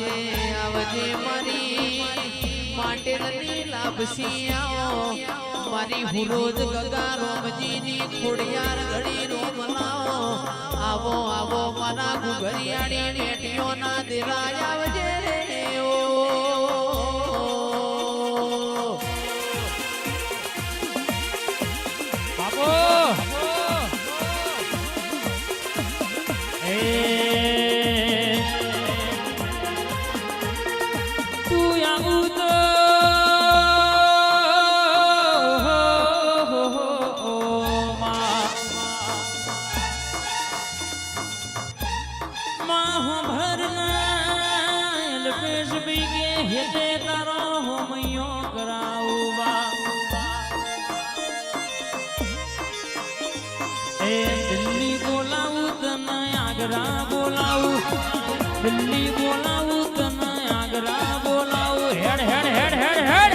આવજે આવજે મારી. માટે લાભસી આવો. મારી હુરોજ ગગા રોમજીની ખોડિયાર ઘડી રોમ લાવો આવો આવો, મારા ઘુઘરિયાળી બેટીઓના દિરાજ આવજે. દિલ્હી બોલાવું તને આગ્રા બોલાવું. હેડ હેડ હેડ હેડ હેડ.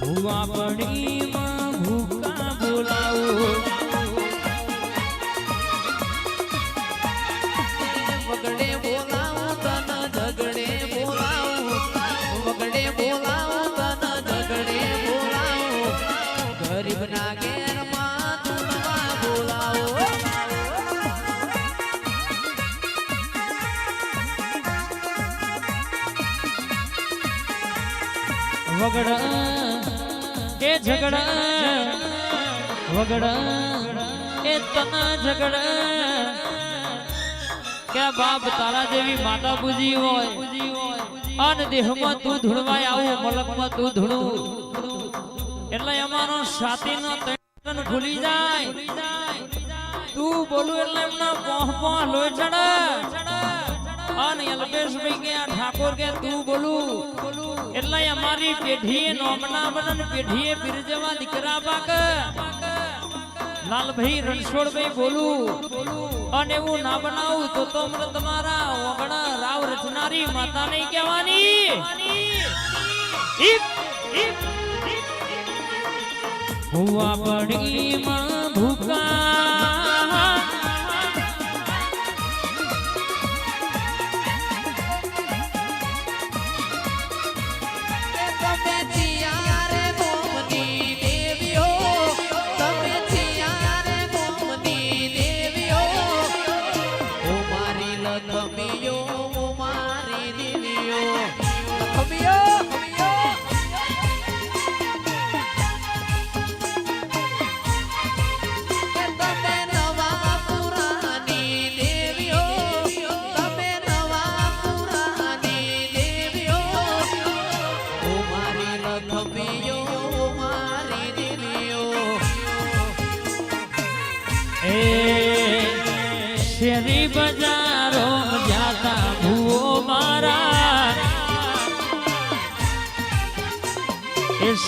હુવા પડી વગડ, એ ઝગડા વગડા, એ તના ઝગડા કે બાપ તારા જેવી માતા પૂજી હોય અન દેહમાં તું ધૂણવાય આવું, મલકમાં તું ધૂણું. એટલે અમારો છાતીનો તન ભૂલી જાય. તું બોલું એટલે એમના મોહ મોહ લોહી ચડે. અને અલ્પેશભાઈ કે આ ઠાકોર કે તું બોલું? એટલે અમારી પેઢીએ નોમના બનન પેઢીએ બિરજવા દીકરા પાક. લાલભાઈ રણછોડભાઈ બોલું. અને એવું ના બનાવું તો તો તમારા ઓગણા રાવ રચનારી માતા નહીં કહેવાની. હુવા પડી માં ભૂકા.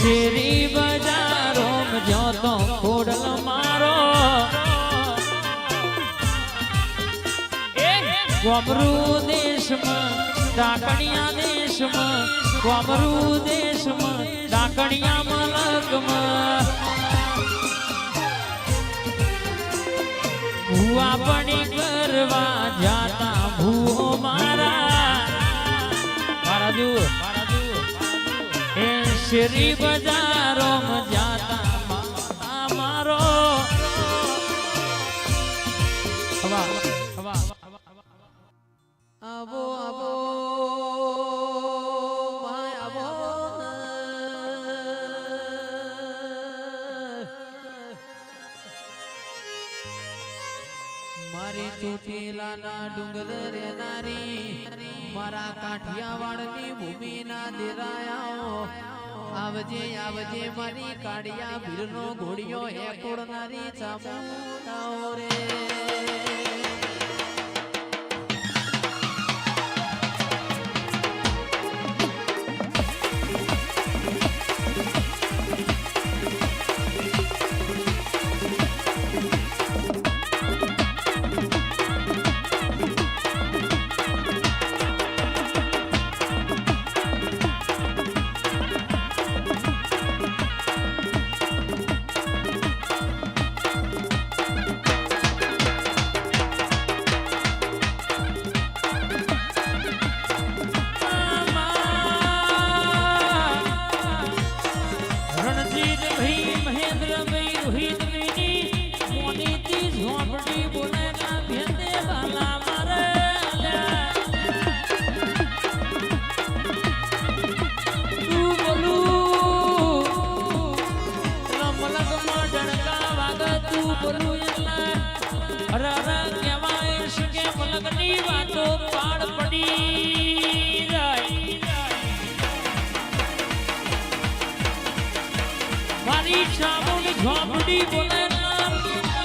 શેરી બજારો જોતો ખોડલ મારો. એ ગોમરૂ દેશમાં, ડાકણિયા દેશમાં ગોમરૂ દેશમાં ડાકણિયા મલકમાં ભૂવા પડી કરવા જાતા મારા મારા. શેરી બજારો જાતા માતા મારો. આવો આવો મારી ચોટીલાના ડુંગર રેનારી મારા કાઠિયાવાડની ભૂમિના દેરાયાઓ આવજે આવજે મારી કાઢિયા ભીરનો ઘોડિયો હે કોડનારી ચામુંડાઓ રે.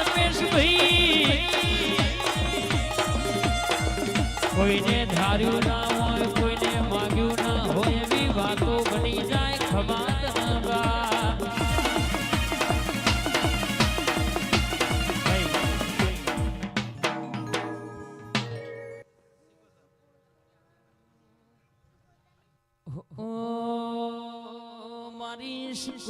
કલ્પેશભાઈ કોઈને ધાર્યું ના હોય, કોઈને માગ્યું ના હોય, એવી વાતો બની જાય ખબર બા ઓ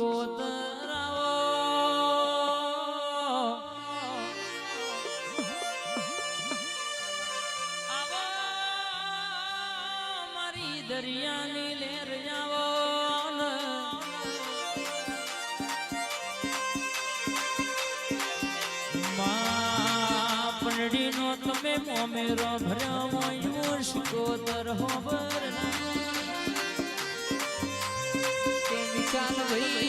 માં પંડીનો તમે મોમેરો ભર્યો મોયું શિકોતર હોબર કે વિશાલ ભાઈ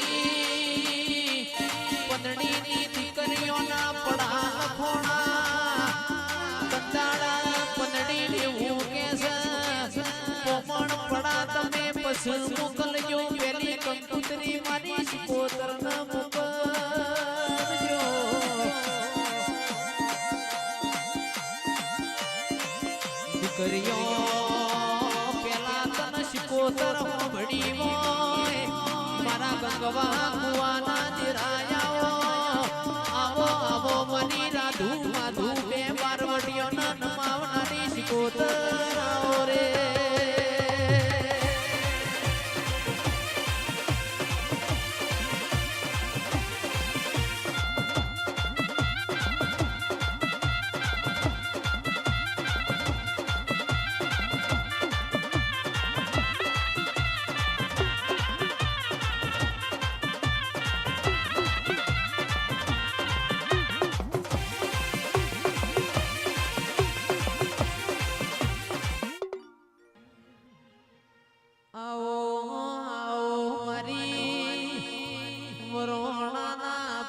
પંદડીની દીકરીઓના પડા ખોણા કંદાળા પંદડી લેવું કે પોમણ પડા, તમે પસંદ મોકલજો, પેલી કંકુતરી મારી શિકોતર ન દીકરીઓ પેલા તન શિકોતર હોબડી હોય. કુવાના દિરાયા આવો આવો મની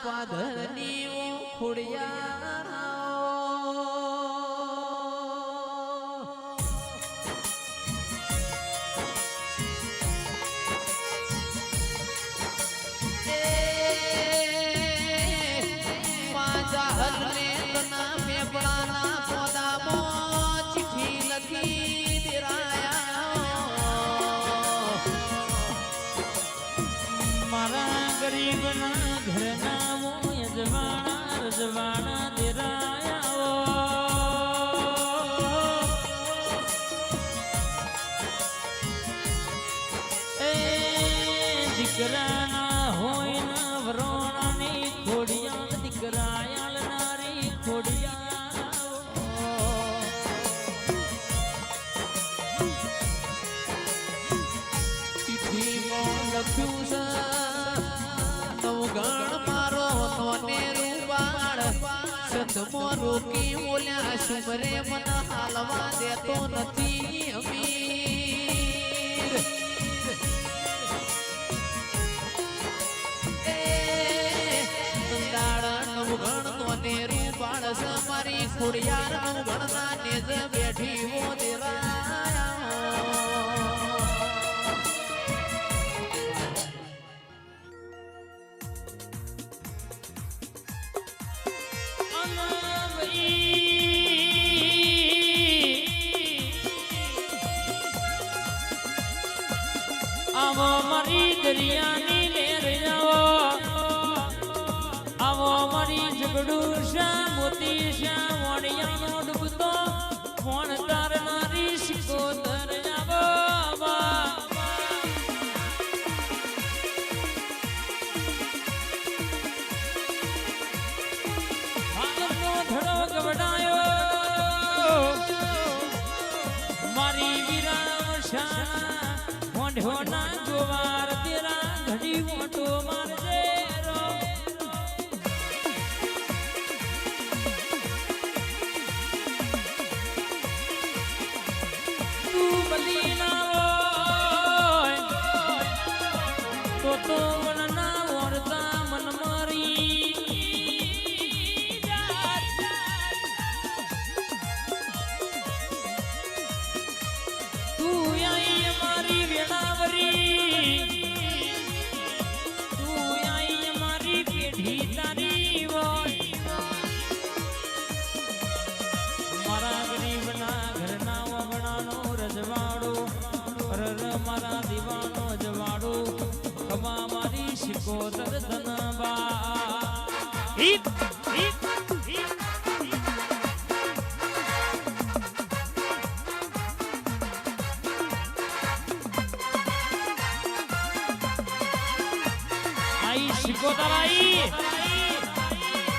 વરોણાના પાદરની દીકરાના હોય ના વરોણાની ખોડિયાલ દીકરાયાલ નારી ખોડિયાલ ચિઠ્ઠીમાં લખ્યું છે નવગણ મારો નોને રૂપાળ સંતમાં રોકી બોલ્યા સુમરે મને હાલવા દેતો નથી અમીર ખોડિયાર નવગણ ના નેજ બેઠી હો દરિયાની લેર આવો આવો ઝઘડું શા મોઢોના જોવાર તેરા ઘડી મોટો મારજે 三二一